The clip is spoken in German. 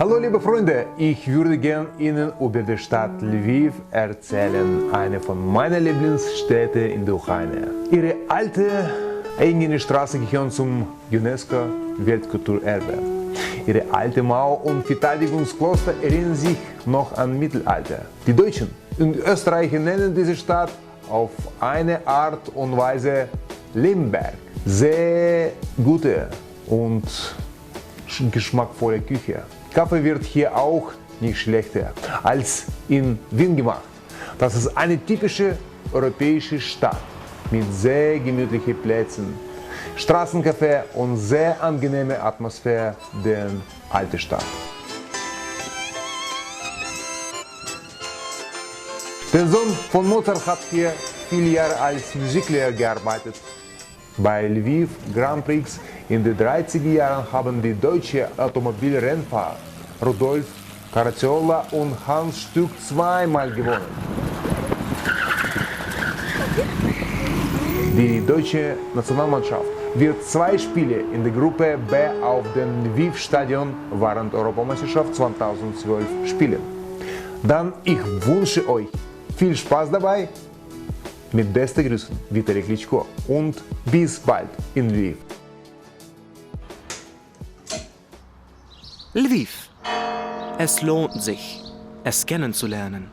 Hallo liebe Freunde, ich würde gern Ihnen über die Stadt Lviv erzählen, eine von meinen Lieblingsstädten in der Ukraine. Ihre alte, eigene Straße gehören zum UNESCO-Weltkulturerbe. Ihre alte Mauer und Verteidigungskloster erinnern sich noch an Mittelalter. Die Deutschen und Österreicher nennen diese Stadt auf eine Art und Weise Limberg. Sehr gute und geschmackvolle Küche. Kaffee wird hier auch nicht schlechter als in Wien gemacht. Das ist eine typische europäische Stadt mit sehr gemütlichen Plätzen, Straßencafé und sehr angenehme Atmosphäre der alten Stadt. Der Sohn von Mozart hat hier viele Jahre als Musiklehrer gearbeitet. Bei Lviv Grand Prix in den 30er Jahren haben die deutschen Automobilrennfahrer Rudolf Caracciola und Hans Stück zweimal gewonnen. Die deutsche Nationalmannschaft wird zwei Spiele in der Gruppe B auf dem Lviv-Stadion während der Europameisterschaft 2012 spielen. Dann ich wünsche euch viel Spaß dabei. Mit besten Grüßen, Vitali Klitschko und bis bald in Lviv. Lviv. Es lohnt sich, es kennenzulernen.